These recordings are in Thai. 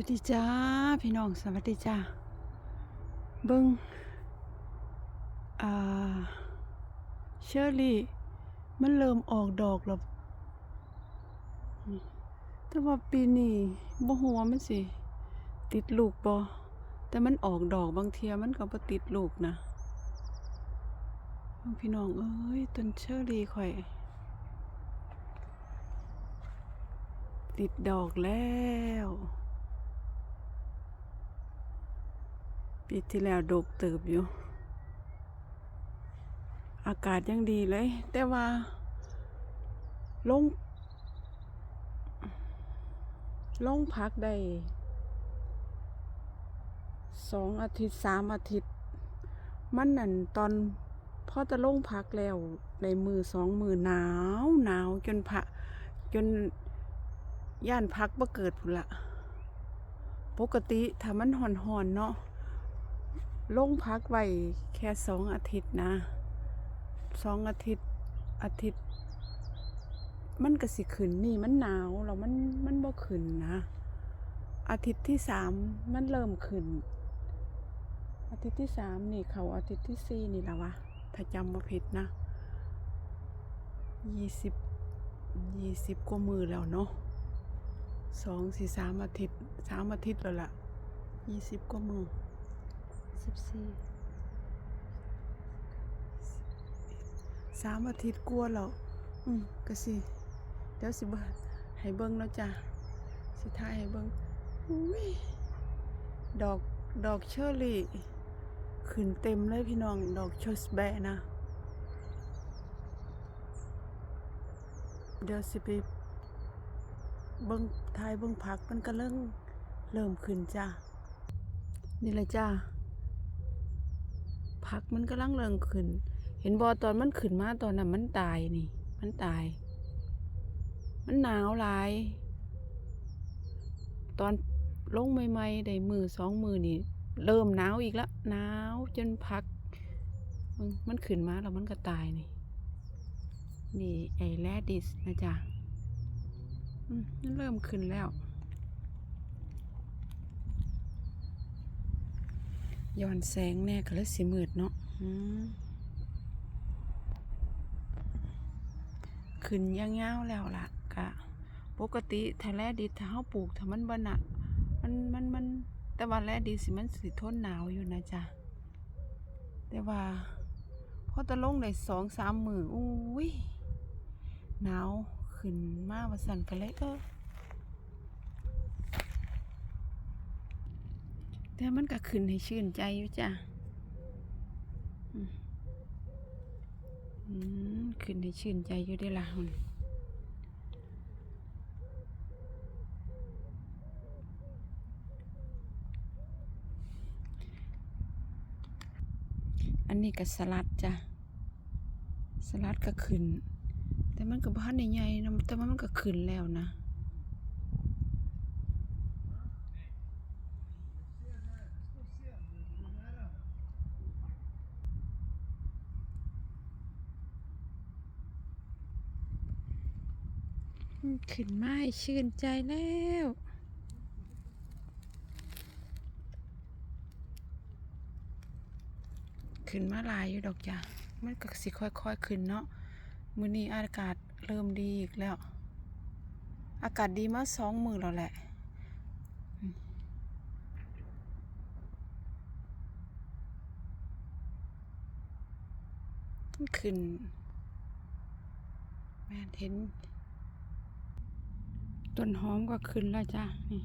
วัสดีจ้าพี่น้องสวัสดีจ้าเบิ้งอ่าเชอรี่ มันเริ่มออกดอกแล้วแต่ว่าปีนี้บ่ฮู้ว่ามันสิ ติดลูกบ่แต่มันออกดอกบางเทียมันก็บ่ติดลูกนะพี่น้องเอ้ยต้นเชอรี่ข่อยติดดอกแล้ว ปีที่แล้วดกเติบอยู่ อากาศยังดีเลย แต่ว่า ลง ลงพักได้สองอาทิตย์สามอาทิตย์ มันนั่นตอนพ่อจะลงพักแล้วในมือสองมือหนาวหนาวจนพะจนย่านพักบ่เกิดพุ่นละปกติถ้ามันห่อนๆเนาะ ลงพักไว้แค่สองอาทิตย์นะสองอาทิตย์อาทิตย์ มันก็สิขึ้นนี่มันหนาวแล้วมันมันบ่ขึ้นนะ อาทิตย์ที่สามมันเริ่มขึ้นอาทิตย์ที่สามนี่เขาอาทิตย์ที่สี่นี่ละวะถ้าจำบ่ผิดนะยี่สิบยี่สิบกว่ามือแล้วเนาะสองสี่สามอาทิตย์สามอาทิตย์แล้วล่ะยี่สิบกว่ามือ สิบสี่สามอาทิตย์กลัวาแล้วอืมก็สิ เดี๋ยวสิเบิ่งให้เบิ่งแล้วจ้ะสิถ่ายให้เบิ่งอุ้ยดอกดอกเชอร์รี่ขึ้นเต็มเลยพี่น้อง ดอกชอสแบะนะ เดี๋ยวสิไปเบิ้งทายเบิ้งผักมันก็เริ่มเริ่มขึ้นจ้านี่เลยจ้า ผักมันก็ลังเริ่มขึ้น เห็นบอตอนมันขึ้นมาตอนนั้นมันตายนี่ มันตาย มันหนาวหลาย ตอนลงใหม่ๆได้มือสองมือนี่ เริ่มหนาวอีกแล้วหนาวจนพัก มันขึ้นมาแล้วมันก็ตายนี่ นี่ไอแรดิสนะจ๊ะอืมมันเริ่มขึ้นแล้ว ย้อนแสงแน่ก็เลยสิมืดเนาะอืมขึ้นยาวๆแล้วล่ะกะปกติถ้าแลดิถ้าเฮาปลูกถ้ามันบนักมันมันมันแต่ว่าแลดิสิมันสิทนหนาวอยู่นะจ๊ะแต่ว่าพอตะลงได้สองสามมืออุ้ยหนาวขึ้นมาว่าสั่นกันเลยเออ แต่มันก็ขึ้นให้ชื่นใจอยู่จ้ะอืมขึ้นให้ชื่นใจอยู่ได้ละหุ่นอันนี้ก็สลัดจ้ะ สลัดก็ขึ้น แต่มันก็บ้านใหญ่ๆนะแต่ว่ามันก็ขึ้นแล้วนะ ขึ้นไม้ชื่นใจแล้วขึ้นมาลายอยู่ดอกจ้ะมันก็สิค่อยๆขึ้นเนาะมื้อนี้อากาศเริ่มดีอีกแล้ว อากาศดีมาสองมือแล้วแหละขึ้นแม่เห็น ต้นหอมก็ขึ้นแล้วจ้ะนี่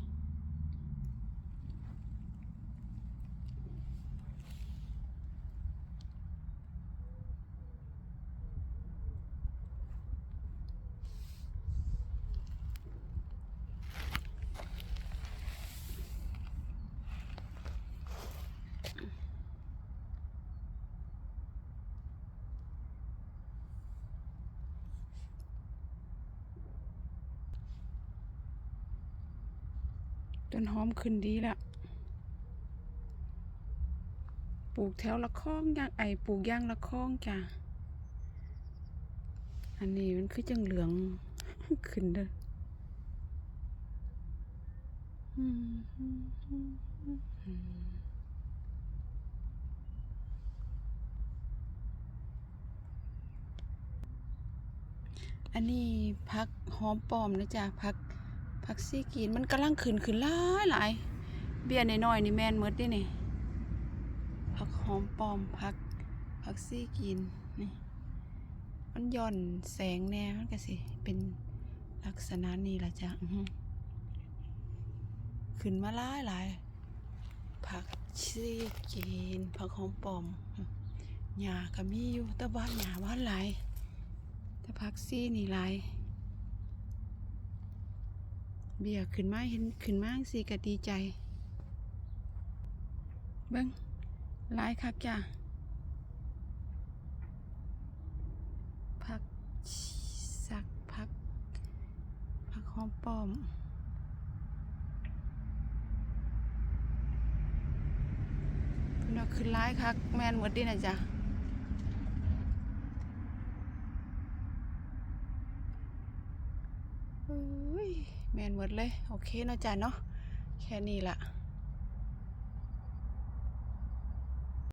ต้นหอมขึ้นดีแล้ว ปลูกแถวละคองย่างไอปลูกย่างละคองจ้ะ อันนี้มันคือจังเหลืองขึ้นเด้อออันนี้พักหอมปลอมนะจ๊ะพัก พักซีกินมันกำลังขึ้นขึ้นหลายหลายเบี้ยน้อยๆนี่แม่นหมดดินี่พักหอมปลอมพักพักซีกินนี่มันย่อนแสงแน่มันก็สิ เป็นลักษณะนี้ละจ้ะอื้อหือขึ้นมาหลายหลายผักชีกินผักหอมปลอมหญ้าก็มีอยู่แต่บ้านหญ้าบ้านหลายแต่ผักซีนี่หลาย เบียขึ้นมาเห็นขึ้นมาสิก็ดีใจ เบิ้งลายคักจ้ะผักสักผักผักหอมป้อมพิ่นว่าขึ้นร้ายคักแมนหมดดินะจ๊ะเฮ้ย แมนหมดเลย โอเคเนาะจ๊ะเนาะแค่นี้ละ